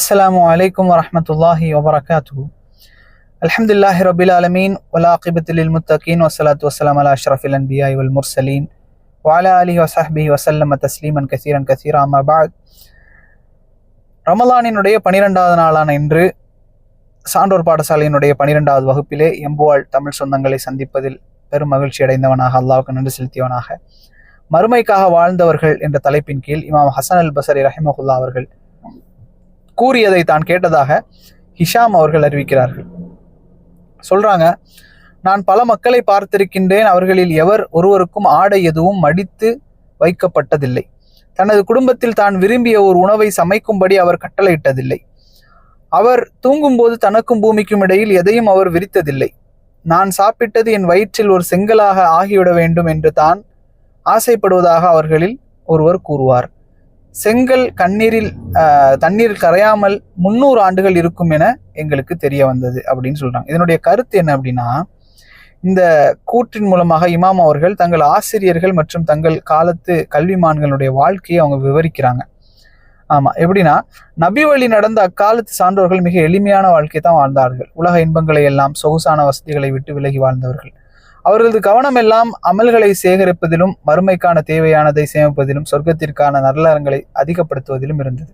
அஸ்லாம் வலைக்கம் வரமத்துல்லாஹி வபரகாத்து அலமதுல்லாஹி ரபில் அலமீன் வலாஹிபத்துலில் முத்தகீன் வசலாத் வசலாம் அலா அஷ்ரஃபில் அன்பியாய் வல் முர்சலீன் வாலா அலி வசஹபி வசல்லம் தஸ்லீமன் கசீரன் கசீரா அம்மாபாத் ரமலானினுடைய பனிரெண்டாவது நாளான இன்று சான்றோர் பாடசாலையினுடைய பனிரெண்டாவது வகுப்பிலே எம்புவாள் தமிழ் சொந்தங்களை சந்திப்பதில் பெரும் மகிழ்ச்சி அடைந்தவனாக அல்லாவுக்கு நன்றி செலுத்தியவனாக. மறுமைக்காக வாழ்ந்தவர்கள் என்ற தலைப்பின் கீழ் இமாம் ஹசன் அல் பசரி ரஹிமஹுல்லா அவர்கள் கூறியதை தான் கேட்டதாக ஹிஷாம் அவர்கள் அறிவிக்கிறார்கள். சொல்றாங்க நான் பல மக்களை பார்த்திருக்கின்றேன் அவர்களில் எவர் ஒருவருக்கும் ஆடை எதுவும் மடித்து வைக்கப்பட்டதில்லை. தனது குடும்பத்தில் தான் விரும்பிய ஒரு உணவை சமைக்கும்படி அவர் கட்டளையிட்டதில்லை. அவர் தூங்கும்போது தனக்கும் பூமிக்கும் இடையில் எதையும் அவர் விரித்ததில்லை. நான் சாப்பிட்டது என் வயிற்றில் ஒரு செங்கலாக ஆகிவிட வேண்டும் என்று தான் ஆசைப்படுவதாக அவர்களில் ஒருவர் கூறுவார். செங்கல் கண்ணீரில் தண்ணீர் கரையாமல் முன்னூறு ஆண்டுகள் இருக்கும் என எங்களுக்கு தெரிய வந்தது அப்படின்னு சொல்றாங்க. இதனுடைய கருத்து என்ன அப்படின்னா இந்த கூற்றின் மூலமாக இமாம் அவர்கள் தங்கள் ஆசிரியர்கள் மற்றும் தங்கள் காலத்து கல்விமான்களுடைய வாழ்க்கையை அவங்க விவரிக்கிறாங்க. ஆமா எப்படின்னா நபி வழி நடந்த அக்காலத்து சான்றோர்கள் மிக எளிமையான வாழ்க்கையை தான் வாழ்ந்தார்கள். உலக இன்பங்களை எல்லாம் சொகுசான வசதிகளை விட்டு விலகி வாழ்ந்தவர்கள். அவர்களது கவனம் எல்லாம் அமல்களை சேகரிப்பதிலும் மறுமைக்கான தேவையானதை சேமிப்பதிலும் சொர்க்கத்திற்கான நல்லறங்களை அதிகப்படுத்துவதிலும் இருந்தது.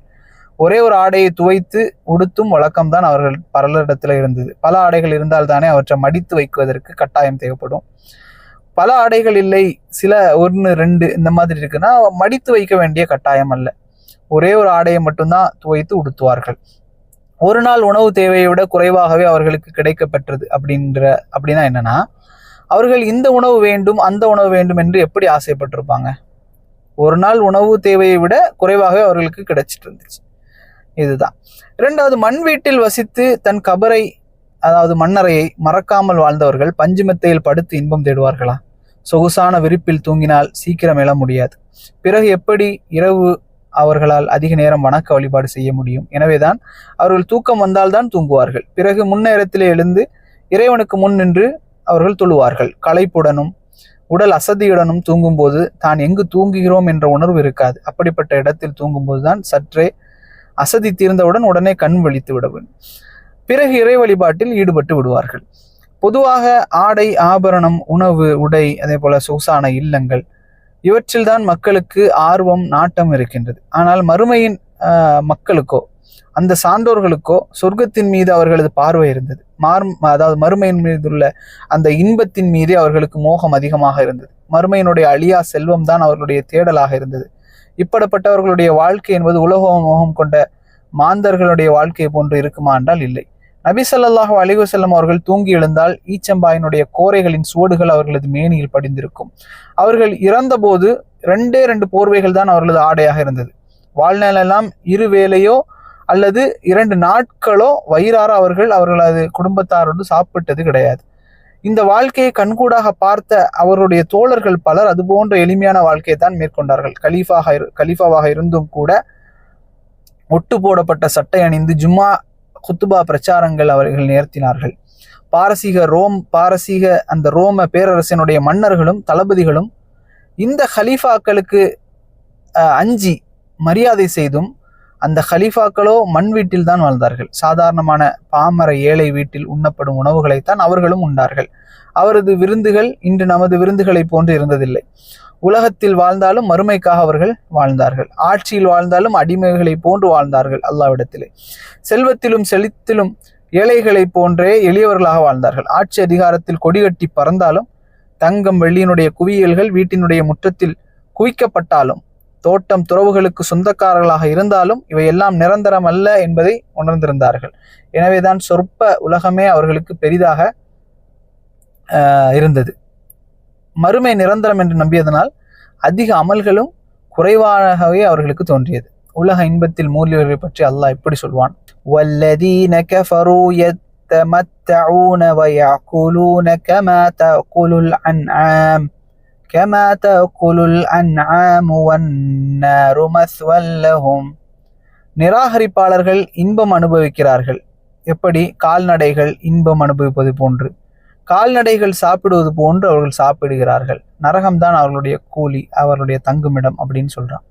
ஒரே ஒரு ஆடையை துவைத்து உடுத்தும் வழக்கம்தான் அவர்கள் பலரிடத்தில் இருந்தது. பல ஆடைகள் இருந்தால் தானே அவற்றை மடித்து வைக்குவதற்கு கட்டாயம் தேவைப்படும். பல ஆடைகள் இல்லை சில ஒன்று ரெண்டு இந்த மாதிரி இருக்குன்னா மடித்து வைக்க வேண்டிய கட்டாயம் அல்ல. ஒரே ஒரு ஆடையை மட்டும்தான் துவைத்து உடுத்துவார்கள். ஒரு நாள் உணவு தேவையை விட குறைவாகவே அவர்களுக்கு கிடைக்கப்பெற்றது அப்படின்ற அப்படின்னா என்னன்னா அவர்கள் இந்த உணவு வேண்டும் அந்த உணவு வேண்டும் என்று எப்படி ஆசைப்பட்டிருப்பாங்க? ஒரு நாள் உணவு தேவையை விட குறைவாகவே அவர்களுக்கு கிடைச்சிட்டு இருந்துச்சு இதுதான். இரண்டாவது மண் வீட்டில் வசித்து தன் கபரை அதாவது மண்ணறையை மறக்காமல் வாழ்ந்தவர்கள் பஞ்சுமெத்தையில் படுத்து இன்பம் தேடுவார்களா? சொகுசான விரிப்பில் தூங்கினால் சீக்கிரம் எழ முடியாது. பிறகு எப்படி இரவு அவர்களால் அதிக நேரம் வணக்க வழிபாடு செய்ய முடியும்? எனவேதான் அவர்கள் தூக்கம் வந்தால்தான் தூங்குவார்கள். பிறகு முன்னேரத்திலே எழுந்து இறைவனுக்கு முன் நின்று அவர்கள் தொழுவார்கள். களைப்புடனும் உடல் அசதியுடனும் தூங்கும்போது தான் எங்கு தூங்குகிறோம் என்ற உணர்வு இருக்காது. அப்படிப்பட்ட இடத்தில் தூங்கும்போது தான் சற்றே அசதி தீர்ந்தவுடன் உடனே கண் விழித்து விடவும். பிறகு இறை வழிபாட்டில் ஈடுபட்டு விடுவார்கள். பொதுவாக ஆடை ஆபரணம் உணவு உடை அதே போல சொகுசான இல்லங்கள் இவற்றில்தான் மக்களுக்கு ஆர்வம் நாட்டம் இருக்கின்றது. ஆனால் மறுமையின் மக்களுக்கோ அந்த சான்றோர்களுக்கோ சொர்க்கத்தின் மீது அவர்களது பார்வை இருந்தது. மார் அதாவது மறுமையின் மீது உள்ள அந்த இன்பத்தின் மீது அவர்களுக்கு மோகம் அதிகமாக இருந்தது. மறுமையினுடைய அழியா செல்வம் தான் அவர்களுடைய தேடலாக இருந்தது. இப்படப்பட்டவர்களுடைய வாழ்க்கை என்பது உலக மோகம் கொண்ட மாந்தர்களுடைய வாழ்க்கை போன்று இருக்குமா என்றால் இல்லை. நபி ஸல்லல்லாஹு அலைஹி அவர்கள் தூங்கி எழுந்தால் ஈச்சம்பாயினுடைய கோரைகளின் சுவடுகள் அவர்களது மேனியில் படிந்திருக்கும். அவர்கள் இறந்தபோது ரெண்டே ரெண்டு போர்வைகள் தான் அவர்களது ஆடையாக இருந்தது. வாழ்நாளெல்லாம் இரு வேளையோ அல்லது இரண்டு நாட்களோ வயிறார அவர்கள் அவர்களது குடும்பத்தாரோடு சாப்பிட்டது கிடையாது. இந்த வாழ்க்கையை கண்கூடாக பார்த்த அவருடைய தோழர்கள் பலர் அது போன்ற எளிமையான வாழ்க்கையை தான் மேற்கொண்டார்கள். கலீஃபாக கலீஃபாவாக இருந்தும் கூட ஒட்டு போடப்பட்ட சட்டை அணிந்து ஜும்மா குத்துபா பிரச்சாரங்கள் அவர்கள் நேர்த்தினார்கள் பாரசீக ரோம் பாரசீக அந்த ரோம பேரரசினுடைய மன்னர்களும் தளபதிகளும் இந்த ஹலீஃபாக்களுக்கு அஞ்சி மரியாதை செய்தும் அந்த ஹலீஃபாக்களோ மண் வீட்டில் தான் வாழ்ந்தார்கள். சாதாரணமான பாமர ஏழை வீட்டில் உண்ணப்படும் உணவுகளைத்தான் அவர்களும் உண்டார்கள். அவரது விருந்துகள் இன்று நமது விருந்துகளைப் போன்று இருந்ததில்லை. உலகத்தில் வாழ்ந்தாலும் மறுமைக்காக அவர்கள் வாழ்ந்தார்கள். ஆட்சியில் வாழ்ந்தாலும் அடிமைகளைப் போன்று வாழ்ந்தார்கள் அல்லாவிடத்திலே. செல்வத்திலும் செழித்திலும் ஏழைகளைப் போன்றே எளியவர்களாக வாழ்ந்தார்கள். ஆட்சி அதிகாரத்தில் கொடிகட்டி பறந்தாலும் தங்கம் வெள்ளியினுடைய குவியல்கள் வீட்டினுடைய முற்றத்தில் குவிக்கப்பட்டாலும் தோட்டம் துறவுகளுக்கு சொந்தக்காரர்களாக இருந்தாலும் இவையெல்லாம் நிரந்தரம் அல்ல என்பதை உணர்ந்திருந்தார்கள் எனவேதான் சொற்ப உலகமே அவர்களுக்கு பெரிதாக ஆஹ், இருந்தது மறுமை நிரந்தரம் என்று நம்பியதனால் அதிக அமல்களும் குறைவாகவே அவர்களுக்கு தோன்றியது உலக இன்பத்தில் மூலியவர்களை பற்றி அல்லாஹ் இப்படி சொல்வான் வல்லதீன கஃபரு يتمتعون ويأكلون كما تأكل الأنعام كما تأكل الأنعام والنار مثوى لهم நிராகரிப்பாளர்கள் இன்பம் அனுபவிக்கிறார்கள் எப்படி கால்நடைகள் இன்பம் அனுபவிப்பது போன்று கால்நடைகள் சாப்பிடுவது போன்று அவர்கள் சாப்பிடுகிறார்கள் நரகம்தான் அவர்களுடைய கூலி அவர்களுடைய தங்குமிடம் அப்படின்னு சொல்றான்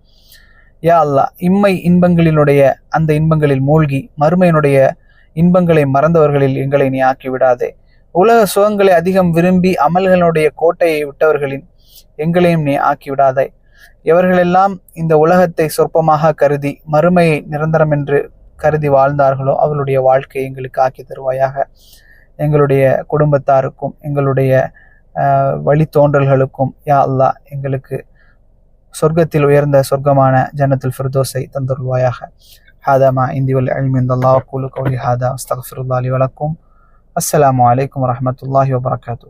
யா அல்லாஹ் இம்மை இன்பங்களினுடைய அந்த இன்பங்களில் மூழ்கி மறுமையினுடைய இன்பங்களை மறந்தவர்களில் எங்களை நீ ஆக்கி விடாதே உலக சுகங்களை அதிகம் விரும்பி அமல்களுடைய கோட்டையை விட்டவர்களின் எங்களையும் நீ ஆக்கிவிடாதே. இவர்களெல்லாம் இந்த உலகத்தை சொற்பமாக கருதி மறுமையை நிரந்தரம் என்று கருதி வாழ்ந்தார்களோ அவளுடைய வாழ்க்கை எங்களுக்கு ஆக்கி தருவாயாக. எங்களுடைய குடும்பத்தாருக்கும் எங்களுடைய வழித்தோன்றல்களுக்கும் யா அல்லா எங்களுக்கு சொர்க்கத்தில் உயர்ந்த சொர்க்கமான ஜன்னத்தில் ஃபிர்தோஸை தந்துருவாயாக ஹாதாமா இந்திவல் அல்மிந்த குலு கூலு கௌலி ஹாதா. அஸ்தஃபிருல்லா அலி வலக்கும் அஸ்லாம் வலைக்கம் வரமத்துல்லாஹி வபரகாத்தூ